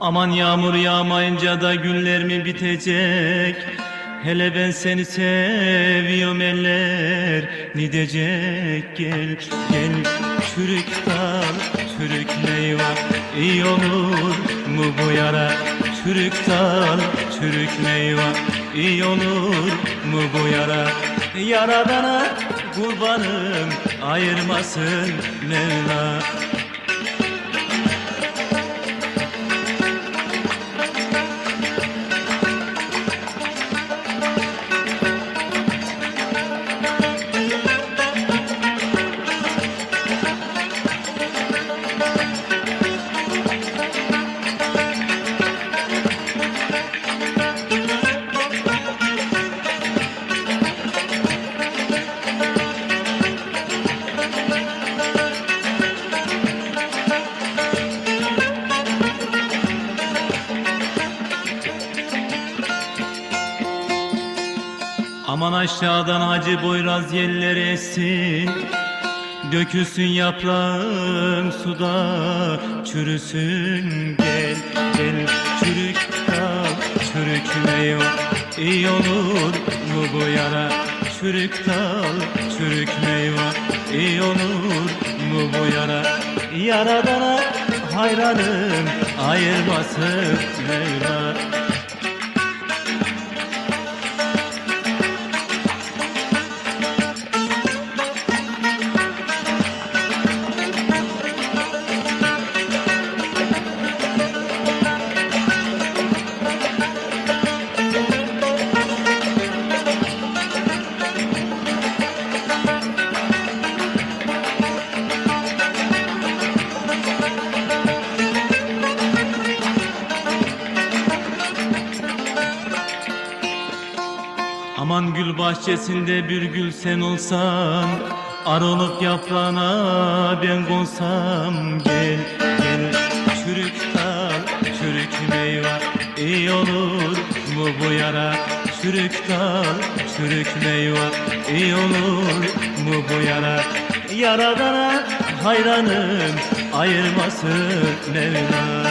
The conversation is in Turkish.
Aman yağmur yağmayınca da güller mi bitecek? Hele ben seni seviyorum eller ne diyecek? Gel gel çürük dal çürük meyve iyi olur mu bu yara? Çürük dal çürük meyve iyi olur mu bu yara? Yaradana kurbanım ayırmasın Mevla Aman aşağıdan acı boyraz yelleri essin. Dökülsün yaprağım suda Çürüsün gel gel. Çürük dal çürük meyve iyi olur mu bu yara? Çürük dal çürük meyve iyi olur mu bu yara? Yaradana hayranım ayırmasın Mevla Aman gül bahçesinde bir gül sen olsan Aronuk yaprağına ben konsam. Gel gel çürük dal çürük meyve iyi olur mu bu yara? Çürük dal çürük meyve iyi olur mu bu yara? Yaradana hayranım ayırmasın Mevla